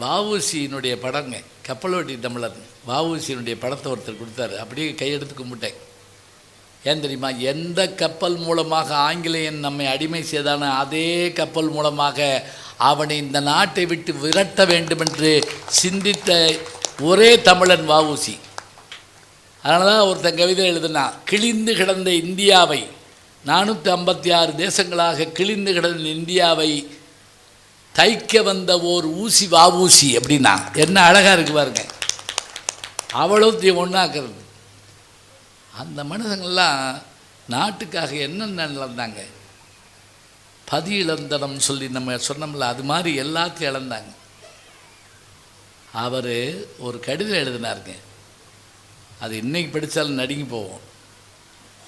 வஉசியினுடைய படங்க கப்பலோட்டி தமிழன் வஉசியினுடைய படத்தை ஒருத்தர் கொடுத்தாரு. அப்படியே கையெடுத்து கும்பிட்டேன். ஏன் தெரியுமா? எந்த கப்பல் மூலமாக ஆங்கிலேயன் நம்மை அடிமை செய்தானோ அதே கப்பல் மூலமாக அவனை இந்த நாட்டை விட்டு விரட்ட வேண்டும் என்று சிந்தித்த ஒரே தமிழன் வஉசி அதனால தான் ஒருத்தன் கவிதை எழுதுனா கிழிந்து கிடந்த இந்தியாவை நானூற்றி ஐம்பத்தி ஆறு தேசங்களாக கிழிந்து கிடந்த இந்தியாவை தைக்க வந்த ஓர் ஊசி வாவூசி அப்படின்னா என்ன அழகாக இருக்கு பாருங்க. அவ்வளோத்தையும் ஒன்றாக்குறது அந்த மனுஷங்கள்லாம் நாட்டுக்காக என்னென்ன இழந்தாங்க? பதி இழந்தனம் சொல்லி நம்ம சொன்னோம்ல அது மாதிரி எல்லாத்தையும் இழந்தாங்க. அவர் ஒரு கடிதம் எழுதினாருங்க. அது இன்னைக்கு படித்தாலும் நடுங்கி போவோம்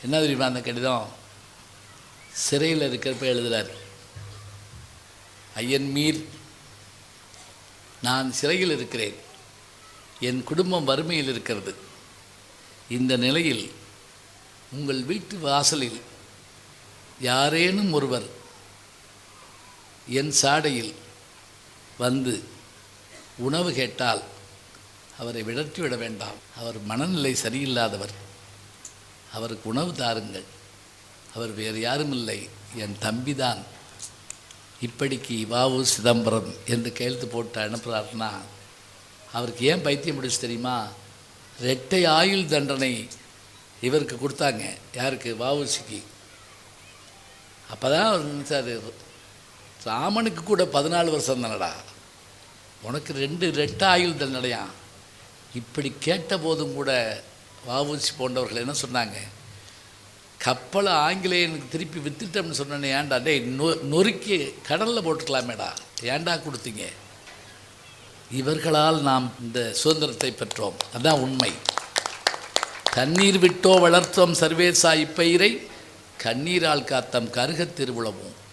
என்ன தெரியுமா அந்த கடிதம்? சிறையில் இருக்கிறப்ப எழுதுறாரு. ஐயன் மீர் நான் சிறையில் இருக்கிறேன். என் குடும்பம் வறுமையில் இருக்கிறது. இந்த நிலையில் உங்கள் வீட்டு வாசலில் யாரேனும் ஒருவர் என் சாடையில் வந்து உணவு கேட்டால் அவரை விடற்றிவிட வேண்டாம். அவர் மனநிலை சரியில்லாதவர். அவருக்கு உணவு தாருங்கள். அவர் வேறு யாரும் இல்லை என் தம்பிதான். இப்படிக்கு வாவு சிதம்பரம் என்று கையெழுத்து போட்டு அனுப்புகிறாருன்னா அவருக்கு ஏன் பைத்தியம் முடிச்சு தெரியுமா? ரெட்டை ஆயுள் தண்டனை இவருக்கு கொடுத்தாங்க. யாருக்கு? வாவுசிக்கு. அப்போ தான் சார் ராமனுக்கு கூட பதினாலு வருஷம் தானடா. உனக்கு ரெண்டு ரெட்டை ஆயுள் தண்டனையா? இப்படி கேட்ட போதும் கூட வாவுசி போன்றவர்கள் என்ன சொன்னாங்க? கப்பலை ஆங்கிலேயனுக்கு திருப்பி வித்துட்டோம்னு சொன்னேன் ஏன்டா? டே நொ நொறுக்கி கடலில் போட்டுக்கலாமேடா. ஏன்டா கொடுத்தீங்க? இவர்களால் நாம் இந்த சுதந்திரத்தை பெற்றோம். அதுதான் உண்மை. தண்ணீர் விட்டோ வளர்த்தோம் சர்வேசாய் பயிரை கண்ணீரால் காத்தம் கருகத் திருவுளவும்.